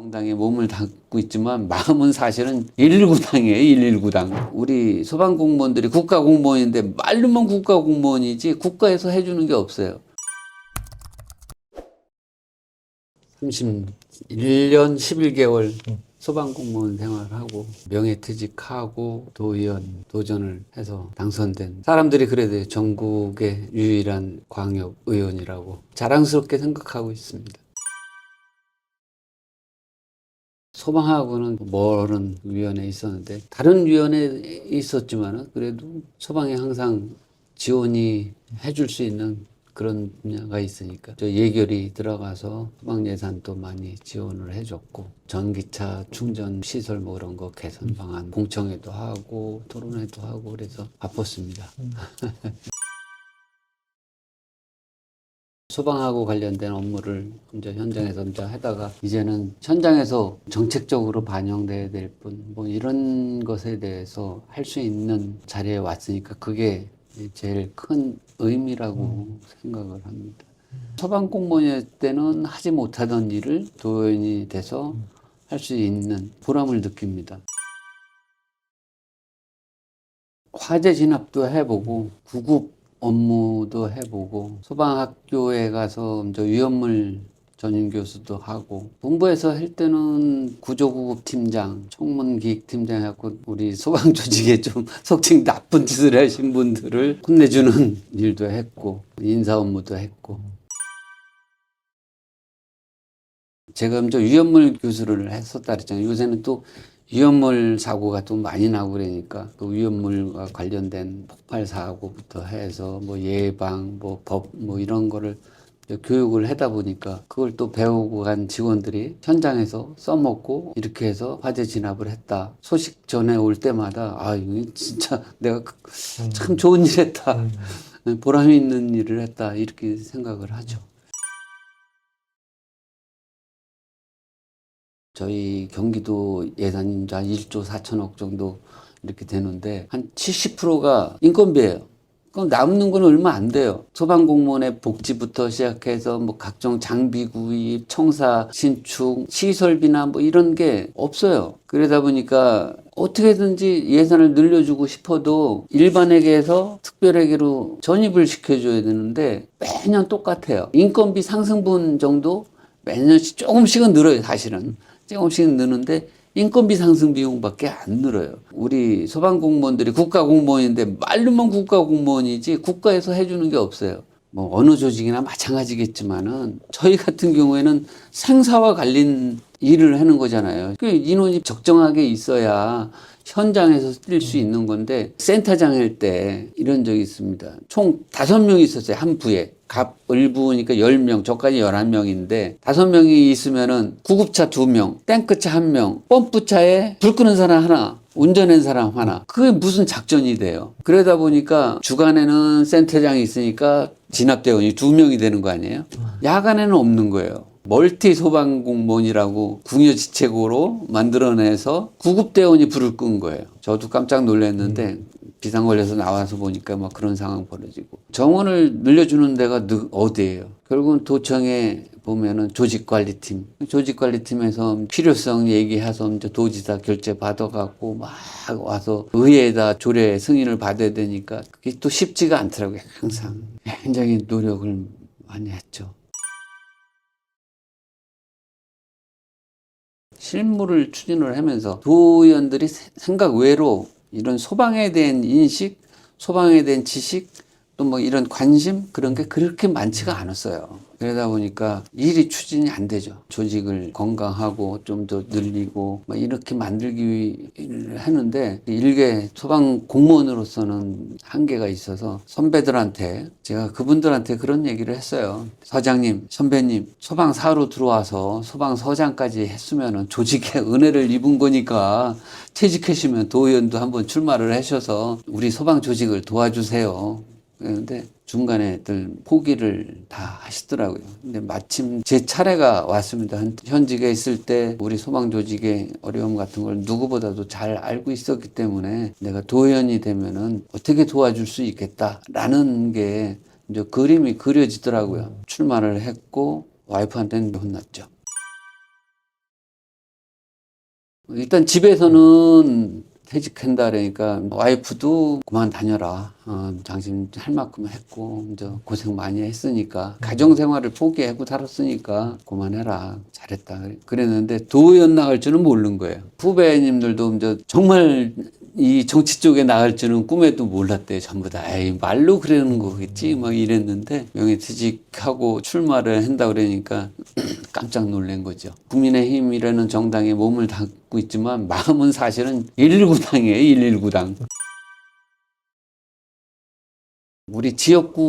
정당에 몸을 담고 있지만 마음은 사실은 119당이에요. 119당. 우리 소방 공무원들이 국가 공무원인데 말로만 국가 공무원이지 국가에서 해주는 게 없어요. 31년 11개월 소방 공무원 생활하고 명예퇴직하고 도의원 도전을 해서 당선된 사람들이 그래도 전국의 유일한 광역 의원이라고 자랑스럽게 생각하고 있습니다. 소방하고는 멀은 위원회에 있었는데 다른 위원회에 있었지만은 그래도 소방에 항상 지원이 해줄 수 있는 그런 분야가 있으니까 저 예결이 들어가서 소방 예산도 많이 지원을 해줬고 전기차 충전 시설 뭐 그런 거 개선 방안 공청회도 하고 토론회도 하고 그래서 바빴습니다. 소방하고 관련된 업무를 이제 현장에서 이제 하다가 이제는 현장에서 정책적으로 반영돼야 될 뿐 뭐 이런 것에 대해서 할 수 있는 자리에 왔으니까 그게 제일 큰 의미라고 생각을 합니다. 소방 공무원일 때는 하지 못하던 일을 도연이 돼서 할수 있는 보람을 느낍니다. 화재 진압도 해보고 구급 업무도 해보고 소방학교에 가서 이제 위험물 전임 교수도 하고 본부에서 할 때는 구조구급 팀장, 청문기획 팀장 해갖고 우리 소방 조직에 좀 속칭 나쁜 짓을 하신 분들을 혼내주는 일도 했고 인사 업무도 했고 제가 이제 위험물 교수를 했었다 그랬잖아요. 요새는 또 위험물 사고가 또 많이 나고 그러니까 그 위험물과 관련된 폭발 사고부터 해서 뭐 예방, 뭐 법, 뭐 이런 거를 교육을 하다 보니까 그걸 또 배우고 간 직원들이 현장에서 써먹고 이렇게 해서 화재 진압을 했다. 소식 전해 올 때마다 아, 이거 진짜 내가 그- 참 좋은 일 했다. 보람 있는 일을 했다. 이렇게 생각을 하죠. 저희 경기도 예산이 한 1조 4천억 정도 이렇게 되는데 한 70%가 인건비예요. 그럼 남는 건 얼마 안 돼요. 소방공무원의 복지부터 시작해서 뭐 각종 장비 구입, 청사 신축, 시설비나 뭐 이런 게 없어요. 그러다 보니까 어떻게든지 예산을 늘려주고 싶어도 일반에게서 특별에게로 전입을 시켜줘야 되는데 매년 똑같아요. 인건비 상승분 정도 매년씩 조금씩은 늘어요, 사실은. 조금씩은 느는데 인건비 상승 비용밖에 안 늘어요. 우리 소방 공무원들이 국가 공무원인데 말로만 국가 공무원이지 국가에서 해주는 게 없어요. 뭐 어느 조직이나 마찬가지겠지만은 저희 같은 경우에는 생사와 관련 일을 하는 거잖아요. 그 인원이 적정하게 있어야 현장에서 뛸 수 있는 건데 센터장 할 때 이런 적이 있습니다. 총 다섯 명이 있었어요. 한 부에. 갑 을 부으니까 10명, 저까지 11명인데 다섯 명이 있으면은 구급차 두명 탱크차 한명 펌프차에 불 끄는 사람 하나, 운전한 사람 하나. 그게 무슨 작전이 돼요. 그러다 보니까 주간에는 센터장이 있으니까 진압대원이 두명이 되는 거 아니에요? 야간에는 없는 거예요. 멀티 소방 공무원이라고 궁여지책으로 만들어내서 구급대원이 불을 끈 거예요. 저도 깜짝 놀랐는데 비상 걸려서 나와서 보니까 막 그런 상황 벌어지고 정원을 늘려주는 데가 느- 어디예요? 결국은 도청에 보면은 조직관리팀, 조직관리팀에서 필요성 얘기해서 이제 도지사 결제 받아갖고 막 와서 의회에다 조례 승인을 받아야 되니까 그게 또 쉽지가 않더라고요. 항상 굉장히 노력을 많이 했죠. 실무를 추진을 하면서 도의원들이 세- 생각 외로 이런 소방에 대한 인식, 소방에 대한 지식, 또 뭐 이런 관심 그런 게 그렇게 많지가 않았어요. 그러다 보니까 일이 추진이 안 되죠. 조직을 건강하고 좀 더 늘리고 막 이렇게 만들기 하는데 일개 소방 공무원으로서는 한계가 있어서 선배들한테 제가 그분들한테 그런 얘기를 했어요. 서장님, 선배님, 소방사로 들어와서 소방서장까지 했으면은 조직에 은혜를 입은 거니까 퇴직하시면 도의원도 한번 출마를 하셔서 우리 소방 조직을 도와주세요. 그런데 중간에 들 포기를 다 하시더라고요. 근데 마침 제 차례가 왔습니다. 한- 현직에 있을 때 우리 소방 조직의 어려움 같은 걸 누구보다도 잘 알고 있었기 때문에 내가 도의원이 되면은 어떻게 도와줄 수 있겠다라는 게 이제 그림이 그려지더라고요. 출마를 했고 와이프한테는 혼났죠. 일단 집에서는 퇴직한다 그러니까 와이프도 그만 다녀라. 어, 당신 할 만큼 했고 이제 고생 많이 했으니까 가정 생활을 포기하고 살았으니까 그만해라. 잘했다. 그랬는데 도연 나갈 줄은 모르는 거예요. 후배님들도 이제 정말 이 정치 쪽에 나갈 줄은 꿈에도 몰랐대요. 전부 다. 에이, 말로 그러는 거겠지. 막 이랬는데 명예퇴직하고 출마를 한다 그러니까 깜짝 놀란 거죠. 국민의힘이라는 정당에 몸을 담고 있지만 마음은 사실은 119당이에요. 119당. 우리 지역구만이라도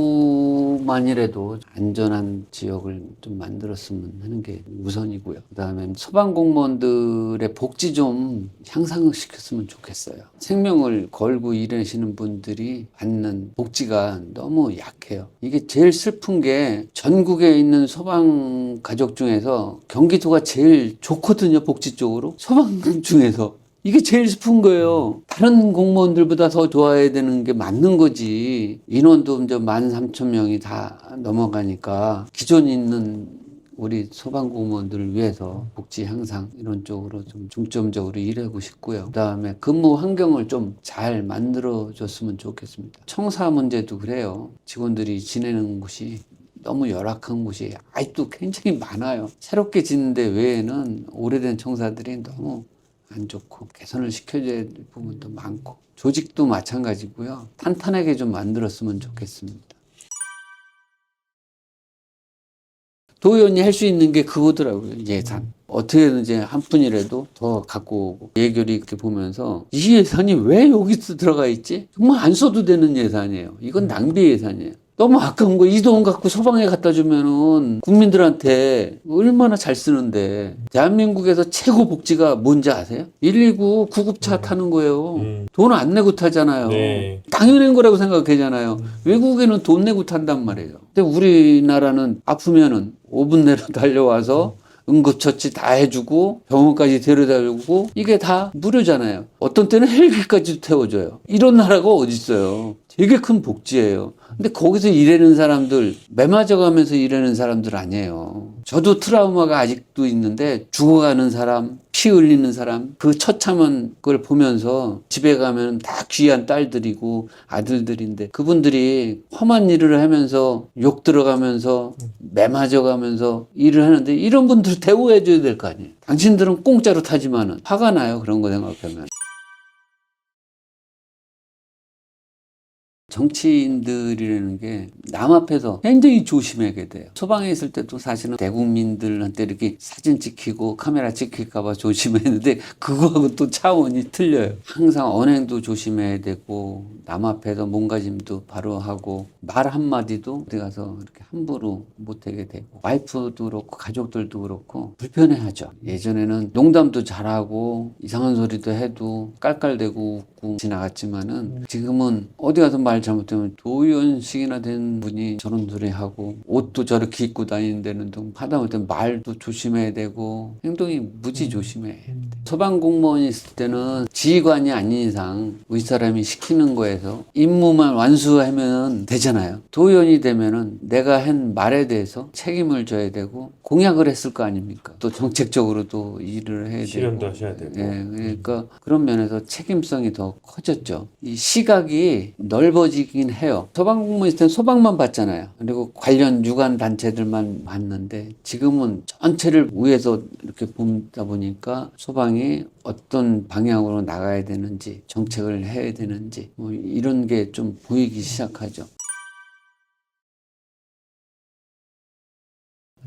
안전한 지역을 좀 만들었으면 하는 게 우선이고요. 그 다음에 소방공무원들의 복지 좀 향상시켰으면 좋겠어요. 생명을 걸고 일하시는 분들이 받는 복지가 너무 약해요. 이게 제일 슬픈 게 전국에 있는 소방 가족 중에서 경기도가 제일 좋거든요. 복지 쪽으로. 소방 중에서. 이게 제일 슬픈 거예요. 다른 공무원들보다 더 좋아야 되는 게 맞는 거지. 인원도 이제 만 삼천 명이 다 넘어가니까 기존 있는 우리 소방공무원들을 위해서 복지 향상 이런 쪽으로 좀 중점적으로 일하고 싶고요. 그다음에 근무 환경을 좀 잘 만들어 줬으면 좋겠습니다. 청사 문제도 그래요. 직원들이 지내는 곳이 너무 열악한 곳이 아직도 굉장히 많아요. 새롭게 짓는데 외에는 오래된 청사들이 너무 안 좋고 개선을 시켜줘야 될 부분도 많고 조직도 마찬가지고요. 탄탄하게 좀 만들었으면 좋겠습니다. 도의원이 할 수 있는 게 그거더라고요. 예산. 어떻게든지 한 푼이라도 더 갖고 오고 예결이 이렇게 보면서 이 예산이 왜 여기서 들어가 있지? 정말 안 써도 되는 예산이에요. 이건 낭비 예산이에요. 너무 아까운 거 이 돈 갖고 소방에 갖다 주면은 국민들한테 얼마나 잘 쓰는데 대한민국에서 최고 복지가 뭔지 아세요? 119 구급차 타는 거예요. 음. 돈안 내고 타잖아요. 네. 당연한 거라고 생각하잖아요. 외국에는 돈 내고 탄단 말이에요. 근데 우리나라는 아프면은 5분 내로 달려와서 응급처치 다 해주고 병원까지 데려다주고 이게 다 무료잖아요. 어떤 때는 헬기까지도 태워줘요. 이런 나라가 어디 있어요? 되게 큰 복지예요. 근데 거기서 일하는 사람들 매 맞아가면서 일하는 사람들 아니에요. 저도 트라우마가 아직도 있는데 죽어가는 사람, 피 흘리는 사람, 그 처참한 걸 보면서 집에 가면 다 귀한 딸들이고 아들들인데 그분들이 험한 일을 하면서 욕 들어가면서 매 맞아가면서 일을 하는데 이런 분들 대우해줘야 될 거 아니에요. 당신들은 공짜로 타지만은 화가 나요. 그런 거 생각하면. 정치인들이라는 게 남 앞에서 굉장히 조심하게 돼요. 소방에 있을 때도 사실은 대국민들한테 이렇게 사진 찍히고 카메라 찍힐까봐 조심했는데 그거하고 또 차원이 틀려요. 항상 언행도 조심해야 되고 남 앞에서 몸가짐도 바로 하고 말 한마디도 어디 가서 이렇게 함부로 못하게 되고 와이프도 그렇고 가족들도 그렇고 불편해하죠. 예전에는 농담도 잘하고 이상한 소리도 해도 깔깔대고 웃고 지나갔지만은 지금은 어디 가서 말 잘못하면 도의원식이나 된 분이 저런 소리 하고 옷도 저렇게 입고 다니는 등 하다못해 말도 조심해야 되고 행동이 무지 조심해야 돼. 소방 공무원이 있을 때는 지휘관이 아닌 이상 윗사람이 시키는 거에서 임무만 완수하면 되잖아요. 도의원이 되면은 내가 한 말에 대해서 책임을 져야 되고 공약을 했을 거 아닙니까? 또 정책적으로도 일을 해야 되고 실현도 하셔야 되고. 예, 그러니까 그런 면에서 책임성이 더 커졌죠. 이 시각이 넓어지긴 해요. 소방 공무원 있을 땐 소방만 봤잖아요. 그리고 관련 유관 단체들만 봤는데 지금은 전체를 위에서 이렇게 보다 보니까 소방 이 어떤 방향으로 나가야 되는지 정책을 해야 되는지 뭐 이런 게 좀 보이기 시작하죠.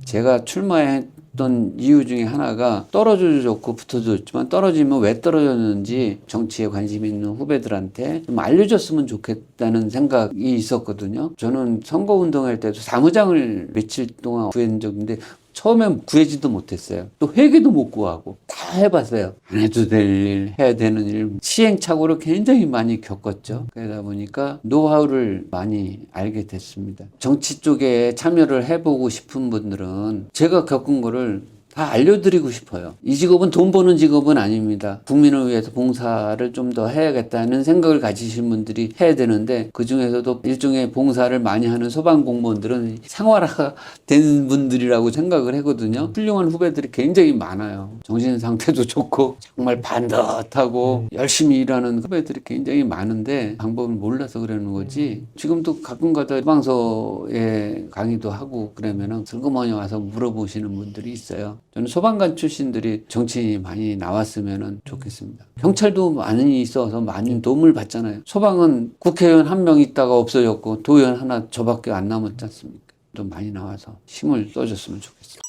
제가 출마했던 이유 중에 하나가 떨어져도 좋고 붙어도 좋지만 떨어지면 왜 떨어졌는지 정치에 관심 있는 후배들한테 좀 알려줬으면 좋겠다는 생각이 있었거든요. 저는 선거운동할 때도 사무장을 며칠 동안 구한 적인데 처음엔 구해지도 못했어요. 또 회계도 못 구하고 다 해봤어요. 안 해도 될 일, 해야 되는 일, 시행착오를 굉장히 많이 겪었죠. 그러다 보니까 노하우를 많이 알게 됐습니다. 정치 쪽에 참여를 해보고 싶은 분들은 제가 겪은 거를 다 알려드리고 싶어요. 이 직업은 돈 버는 직업은 아닙니다. 국민을 위해서 봉사를 좀 더 해야겠다는 생각을 가지신 분들이 해야 되는데 그 중에서도 일종의 봉사를 많이 하는 소방 공무원들은 생활화가 된 분들이라고 생각을 하거든요. 훌륭한 후배들이 굉장히 많아요. 정신 상태도 좋고 정말 반듯하고 열심히 일하는 후배들이 굉장히 많은데 방법을 몰라서 그러는 거지. 지금도 가끔가다 소방서에 강의도 하고 그러면은 슬그머니 와서 물어보시는 분들이 있어요. 저는 소방관 출신들이 정치인이 많이 나왔으면 좋겠습니다. 경찰도 많이 있어서 많은 도움을 받잖아요. 소방은 국회의원 한 명 있다가 없어졌고 도의원 하나 저밖에 안 남았지 않습니까? 좀 많이 나와서 힘을 써줬으면 좋겠습니다.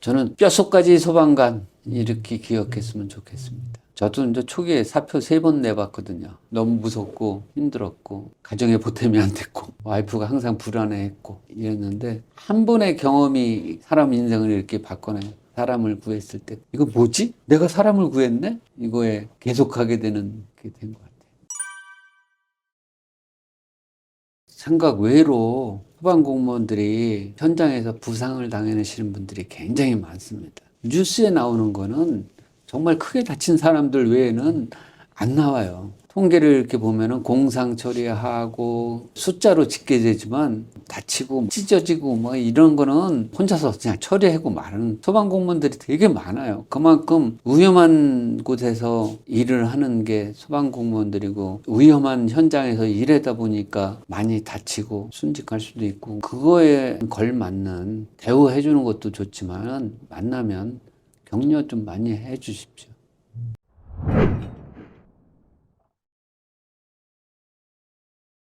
저는 뼛속까지 소방관 이렇게 기억했으면 좋겠습니다. 저도 이제 초기에 사표 세 번 내봤거든요. 너무 무섭고 힘들었고 가정에 보탬이 안 됐고 와이프가 항상 불안해했고 이랬는데 한 번의 경험이 사람 인생을 이렇게 바꿔내요. 사람을 구했을 때 이거 뭐지? 내가 사람을 구했네? 이거에 계속하게 되는 게 된 것 같아요. 생각 외로 소방 공무원들이 현장에서 부상을 당하시는 분들이 굉장히 많습니다. 뉴스에 나오는 거는 정말 크게 다친 사람들 외에는 안 나와요. 통계를 이렇게 보면은 공상 처리하고 숫자로 집계 되지만 다치고 찢어지고 뭐 이런 거는 혼자서 그냥 처리하고 마는 소방 공무원들이 되게 많아요. 그만큼 위험한 곳에서 일을 하는 게 소방 공무원들이고 위험한 현장에서 일하다 보니까 많이 다치고 순직할 수도 있고 그거에 걸맞는 대우해 주는 것도 좋지만 만나면 격려 좀 많이 해 주십시오.